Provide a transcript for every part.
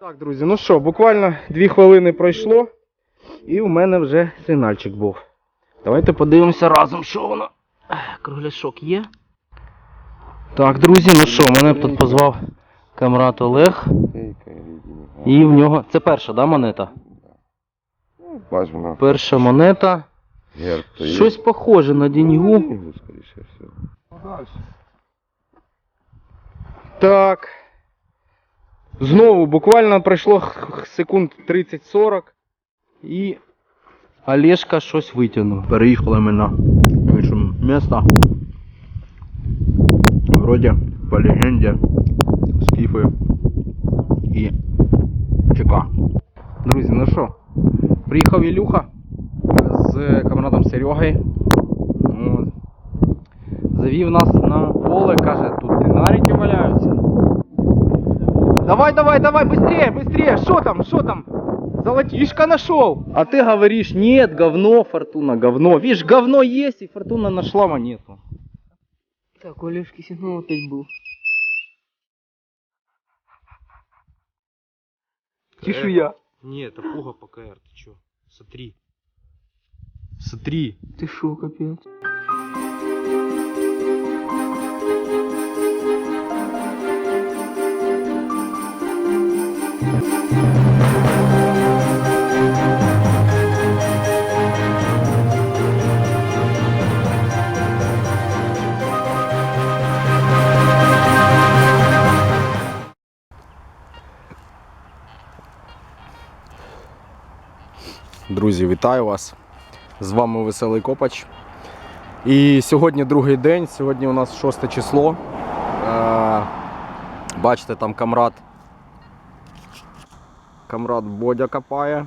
Так, друзі, ну що, буквально дві хвилини пройшло, і у мене вже сигнальчик був. Давайте подивимося разом, що воно. Кругляшок є. Так, друзі, ну що, мене тут позвав камрад Олег. І в нього. Це перша, да, монета? Перша монета. Щось похоже на деньгу. Так. Знову буквально пройшло секунд 30-40 і Олешка щось витягнув. Переїхали ми на інше місто. Вроді по легенді скіфи і ЧК. Друзі, ну що, приїхав Ілюха з камрадом Серегою. Завів нас на поле, каже, тут динарики валяються. Давай, давай, давай, быстрее, быстрее, что там, что там? Золотишко нашел. А ты говоришь, нет, говно, фортуна, говно. Видишь, говно есть, и фортуна нашла монету. Так, у Лешки сигнал опять был. Чешуя. Не, это пуга ПКР, ты чё? Смотри. Смотри. Ты шо, капец? Друзі, вітаю вас! З вами Веселий Копач. І сьогодні другий день, сьогодні у нас 6 число. Е, бачите, там камрад. Камрад Бодя копає.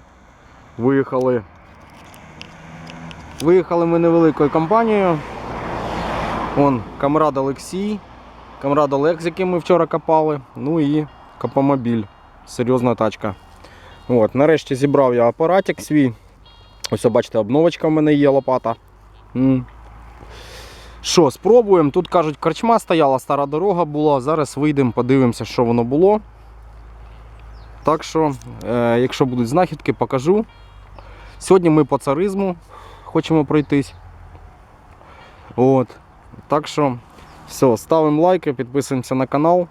Виїхали. Виїхали ми невеликою компанією. Вон камрад Олексій, камрад Олег, з яким ми вчора копали. Ну і копомобіль. Серйозна тачка. От, нарешті зібрав я апаратик свій. Ось, бачите, обновочка в мене є лопата. Що, спробуємо. Тут кажуть, корчма стояла, стара дорога була. Зараз вийдемо, подивимося, що воно було. Так що, е, якщо будуть знахідки, покажу. Сьогодні ми по царизму хочемо пройтись. От. Так що, все, ставимо лайки, підписуємося на канал.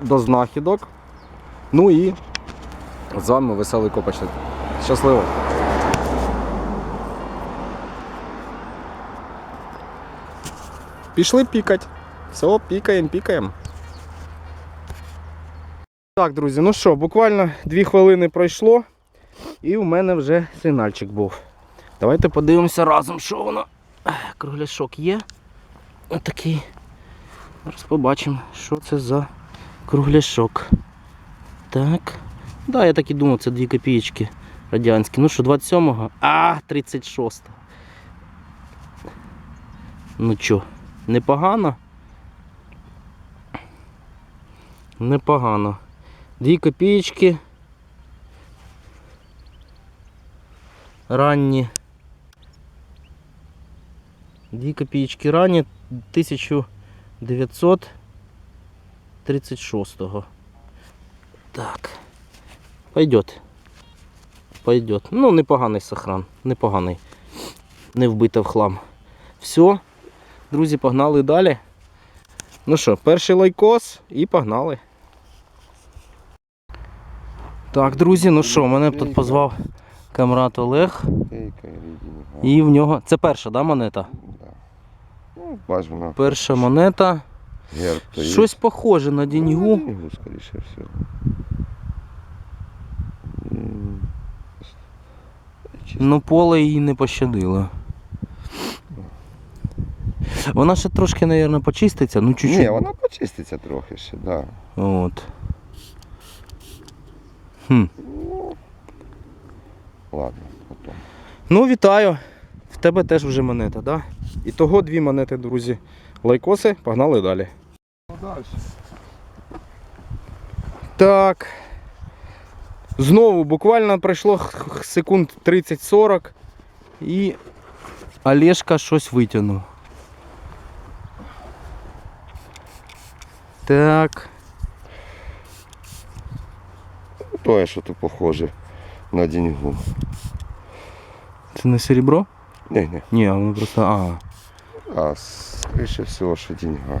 До знахідок. Ну і з вами веселий копачник. Щасливо! Пішли пікать. Все, пікаємо, пікаємо. Так, друзі, ну що, буквально дві хвилини пройшло, і у мене вже сигнальчик був. Давайте подивимося разом, що воно. Кругляшок є. Отакий. Зараз побачимо, що це за кругляшок. Так. Да, я так і думав, це 2 копієчки радянські. Ну що, 27-го? А, 36. Ну чо, непогано? Непогано. 2 копієчки. Ранні. 2 копієчки ранні 1936-го. Так. Пойдет. Пойдет. Ну, непоганий сохран. Непоганий. Не вбито в хлам. Все. Друзі, погнали далі. Ну що, перший лайкос і погнали. Так, друзі, ну що, мене тут позвав камрад Олег. І в нього. Це перша, да, монета? Ну. Перша монета. Щось похоже на деньгу. Деньгу, скоріше всього. М, чисто. Ну, поле її не пощадило. Вона ще трошки, мабуть, почиститься, ну чуть-чуть. Ні, вона почиститься трохи ще, да. От. Хм. Ну, ладно, потім. Ну, вітаю. В тебе теж вже монета, да? І того дві монети, друзі. Лайкоси, погнали далі. Так. Знову буквально пройшло секунд 30-40 і Олешка щось витягнув. Так. То, що то похоже на деньгу. Це не серебро? Ні, ні. Ні, воно просто. А. А скоріше всього, що деньга.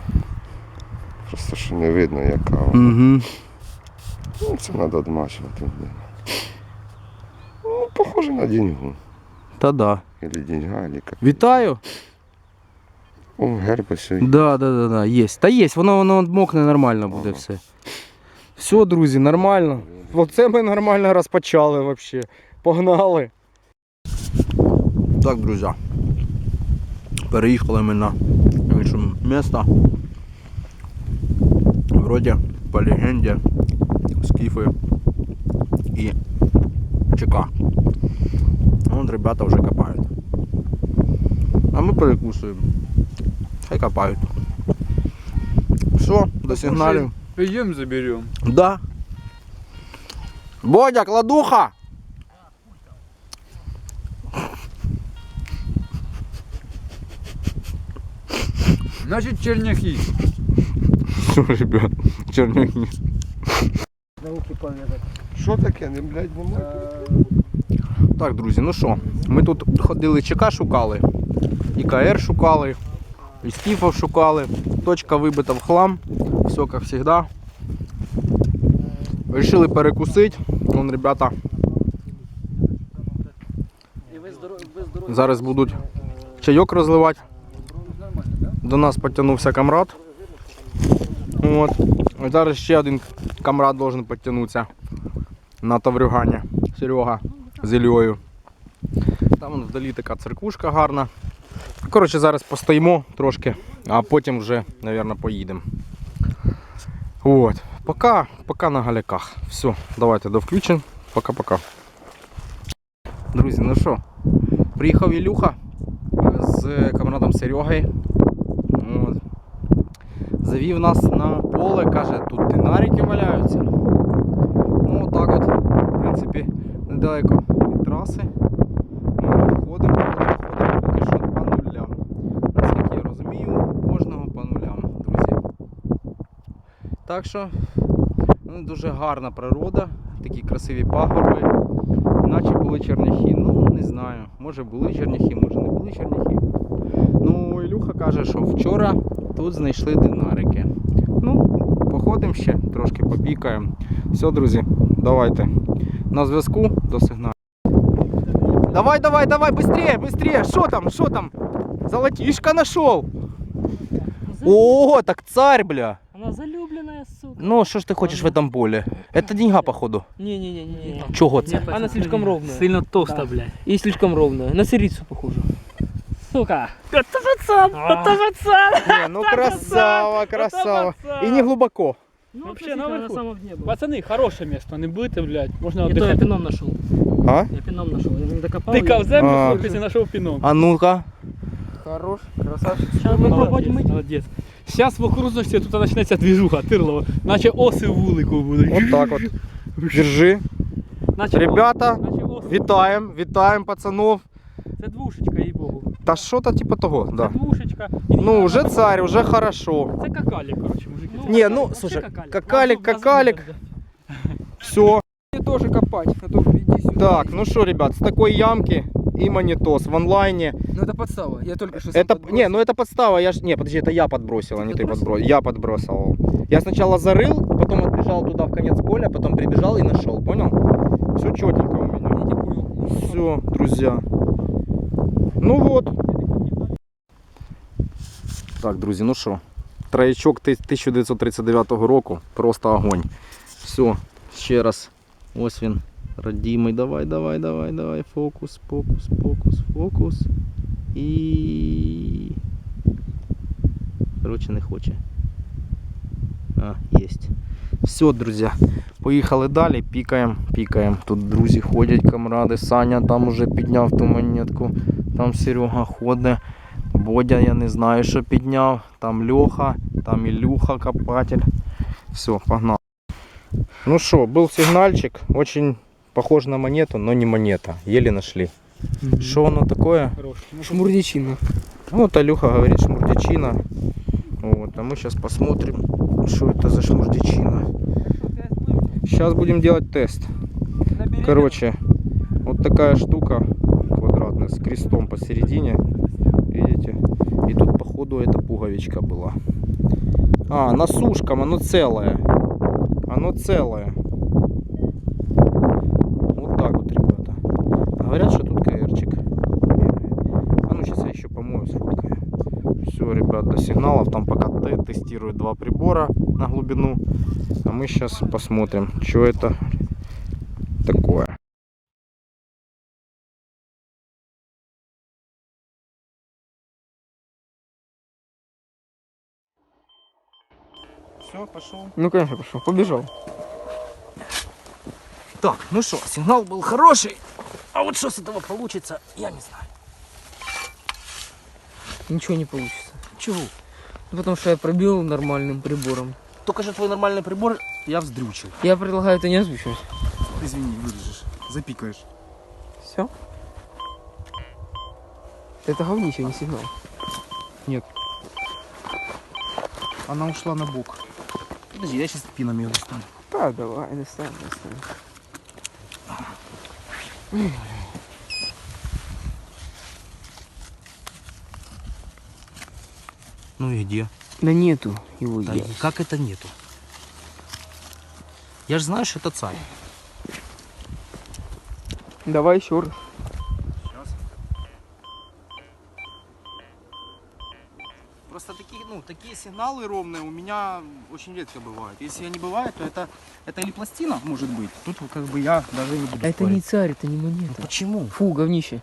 Просто що не видно, яка вона. Угу. Ну, це треба одмачувати. Ну, похоже на деньгу. Та да. Или деньга, или как. Вітаю! О, герб ось. Да, да, да, да, є. Та є, воно воно мокне нормально буде Ага. все. Все, друзі, нормально. Оце ми нормально розпочали взагалі. Погнали. Так, друзі. Переїхали ми на інше місто. Вроді по легенді скіфи і ЧК. Вон ребята вже копають. А ми перекусуємо. Хай копають. Все, до сигналів. Пойдем заберем. Да. Бодя, кладуха! Значит, черняхи. Все, ребят, Черняки. Що таке? Не, блядь, не можу. Так, друзі, ну що, ми тут ходили ЧК шукали, і КР шукали, і скіфов шукали. Точка вибита в хлам, все як завжди. Рішили перекусити. Вон, ребята. Зараз будуть чайок розливати. До нас підтягнувся камрад. От. І зараз ще один камрад должен підтягнутися на Таврюгані. Серега з Ільою. Там вон вдалі така церквушка гарна. Коротше, зараз постоїмо трошки, а потім вже, мабуть, поїдемо. От. Пока, пока на галяках. Все, давайте до включень. Пока-пока. Друзі, ну що, приїхав Ілюха е, з камрадом Серегою. Завів нас на поле, каже, тут динарики валяються. Ну, отак от, в принципі, недалеко від траси. Ми тут ходимо, ходимо, поки що по нулям. Наскільки я розумію, у кожного по нулям, друзі. Так що, ну, дуже гарна природа, такі красиві пагорби, наче були черняхи. Ну, не знаю, може були черняхи, може не були черняхи. Ну, Ілюха каже, що вчора тут знайшли динарики. Ну, походимо ще, трошки попікаємо. Все, друзі, давайте. На зв'язку до сигналу. Давай, давай, давай, быстрее, быстрее. Что там, что там? Золотишко нашел. О, так царь, бля. Она сука. Ну, что ж ты хочешь в этом поле? Это деньга, походу. Не-не-не. Чего це? Она слишком ровная. Сильно толста, Да. блядь. И слишком ровная. На сирицу похоже. Сука. Это пацан, это пацан. Не, ну красава, красава. И не глубоко. Ну, Вообще наверху. на самом дне было. Пацаны, хорошее место, не будете, блядь, можно Я то я отдыхать. пином нашел. А? Я пином нашел. Я не докопал. Ты в землю, А. хлопець, і знайшов піном. А ну-ка. Хорош, красавчик. Сейчас мы мыть. молодець. Зараз в окружності тут почнеться двіжуха, тирлово. Наче оси в вулику будуть. Вот так вот. Держи. Наче Ребята, наче оси. Вітаємо, вітаємо пацанов. Це двушечка, їй богу. Та що то типу того, Це да. двушечка. І Ну, треба царь, уже хорошо. Це какалік, коротше, мужики. Не, ну, слушай, какалик, какалик. Все. Мне тоже копать. А то иди сюда. Так, ну что, ребят, с такой ямки и монитос в онлайне. Ну это подстава. Я только что сам Это, подбросил. не, ну это подстава, я ж, не, подожди, это я подбросил, а не ты подбросил. Я подбросил. Я сначала зарыл, потом отбежал туда в конец поля, потом прибежал и нашел, понял? Все четенько у меня. Я тебя понял. Все, друзья. Ну вот. Так, друзі, ну що, троячок ти- 1939 року, просто огонь. Все, ще раз. Ось він. Радімий. Давай, давай, давай, давай. Фокус, фокус, фокус, фокус. І. Коротше, не хоче. А, єсть. Все, друзі. Поїхали далі, пікаємо, пікаємо. Тут друзі ходять, камради. Саня там уже підняв ту монетку. Там Серега ходить. Бодя, я не знаю, що підняв. Там Льоха, там Ілюха копатель. Все, погнал. Ну что, был сигнальчик. Очень похож на монету, но не монета. Еле нашли. Что оно такое? Ну, Шмурдичина. Ну, Вот Алюха говорит шмурдичина. Вот, а мы сейчас посмотрим, что это за шмурдичина. Сейчас будем делать тест. Короче, вот такая штука квадратная с крестом посередине. Видите? И тут походу эта пуговичка была. А, на сушкам, оно целое. Оно целое. Вот так вот, ребята. Говорят, что тут КРчик бегает. А ну сейчас я еще помою, сфоткаю. Все, ребят, до сигналов. Там пока те- тестируют два прибора на глубину. А мы сейчас посмотрим, что это такое. Все, пошел. Ну, конечно, пошел. Побежал. Так, ну что, сигнал был хороший. А вот что с этого получится, я не знаю. Ничего не получится. Чего? Ну, потому что я пробил нормальным прибором. Только же твой нормальный прибор я вздрючил. Я предлагаю это не озвучивать. Извини, вырежешь. Запикаешь. Все? Это говнище, не сигнал. Она ушла на бок. Подожди, я сейчас пином ее достану. Да, давай, достань, достань. Ну и где? Да нету его Да и как это нету? Я же знаю, что это царь. Давай еще раз. Просто такие, ну, такие сигналы ровные у меня очень редко бывают. Если они бывают, то это, это или пластина, может быть. Тут как бы я даже не буду Это не царь, это не Ну, монета. почему? Фу, говнище.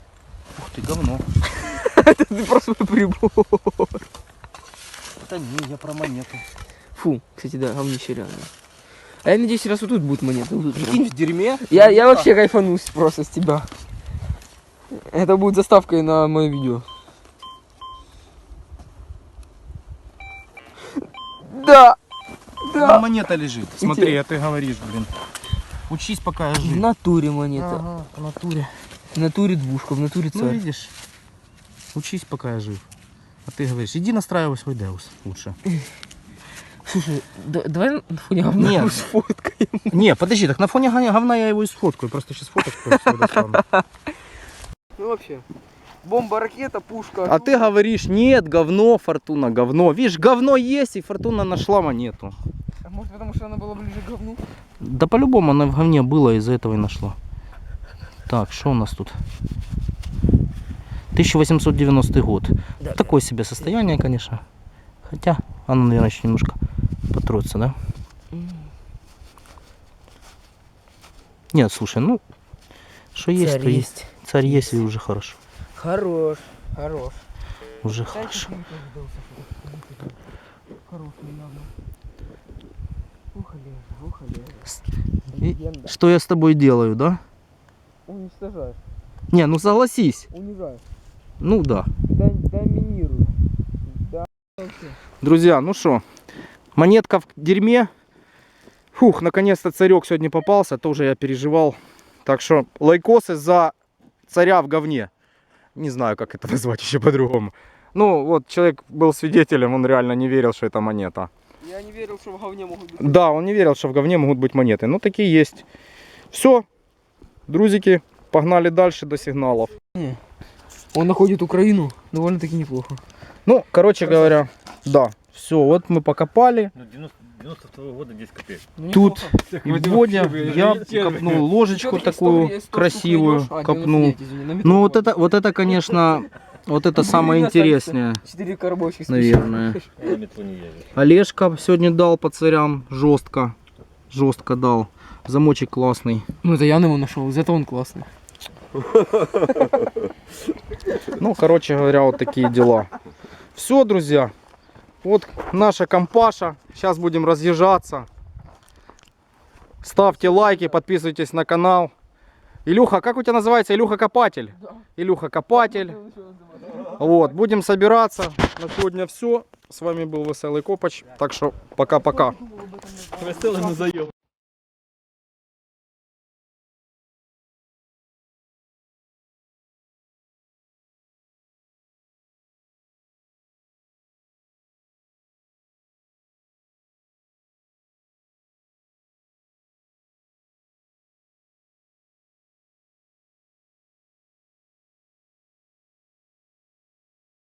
Ух ты, говно. Это ты про свой прибор. Это не, я про монету. Фу, кстати, да, говнище реально. А я надеюсь, раз вот тут будет монета. вот тут прям. Прикинь, в дерьме. Я, я вообще кайфанусь просто с тебя. Это будет заставкой на мое видео. Да! Там Да! монета лежит. Смотри, а ты говоришь, блин. Учись, пока я В жив. натуре монета. Ага, в натуре. В натуре двушка, в натуре Ну, царь. видишь, учись, пока я жив. А ты говоришь, иди настраивай свой Деус лучше. Слушай, да- давай на фоне говна Нет. его сфоткаем. Не, подожди, так на фоне говна я его и сфоткаю. Просто сейчас фоточку достану. Ну вообще. Бомба, ракета, пушка. А ты говоришь, нет, говно, фортуна, говно. Видишь, говно есть, и фортуна нашла монету. А может потому что она была ближе к говну? Да по-любому она в говне была, из-за этого и нашла. Так, что у нас тут? 1890 год. Такое себе состояние, конечно. Хотя, оно, наверное, еще немножко потрется, да? Нет, слушай, ну, что есть, то есть. Царь есть, и уже хорошо. Хорош, хорош. Уже хорошо. Хорош, недавно. Ух, Олег, ух, Олег. И- Легенда. Что я с тобой делаю, да? Уничтожаешь, Не, ну согласись. унижаешь, Ну да. дом- доминируешь. Да. Друзья, ну что, монетка в дерьме. Фух, наконец-то царек сегодня попался, тоже я переживал. Так что лайкосы за царя в говне. Не знаю, как это назвать еще по-другому. Ну, вот человек был свидетелем, он реально не верил, что это монета. Я не верил, что в говне могут быть. Да, он не верил, что в говне могут быть монеты. Ну, такие есть. Все, друзики, погнали дальше до сигналов. Он находит Украину довольно-таки неплохо. Ну, короче говоря, да. Все, вот мы покопали. Ну, 92 года 10 копеек. Ну, Тут. И Бодя, я копнул ложечку такую 100 100 штук красивую, копнул. 99, извини, на метро Ну вот это, вот это, конечно, вот это Ну, самое блин, интереснее, Четыре коробочки. наверное. Олежка сегодня дал по царям жестко, жестко дал. Замочек классный. Ну это я на его нашел, из этого он классный. Ну, короче говоря, вот такие дела. Все, друзья. Вот наша компаша. Сейчас будем разъезжаться. Ставьте лайки, подписывайтесь на канал. Илюха, как у тебя называется? Илюха Копатель? Илюха Копатель. Вот, будем собираться. На сегодня все. С вами был Веселый Копач. Так что пока-пока. Веселий не заєм.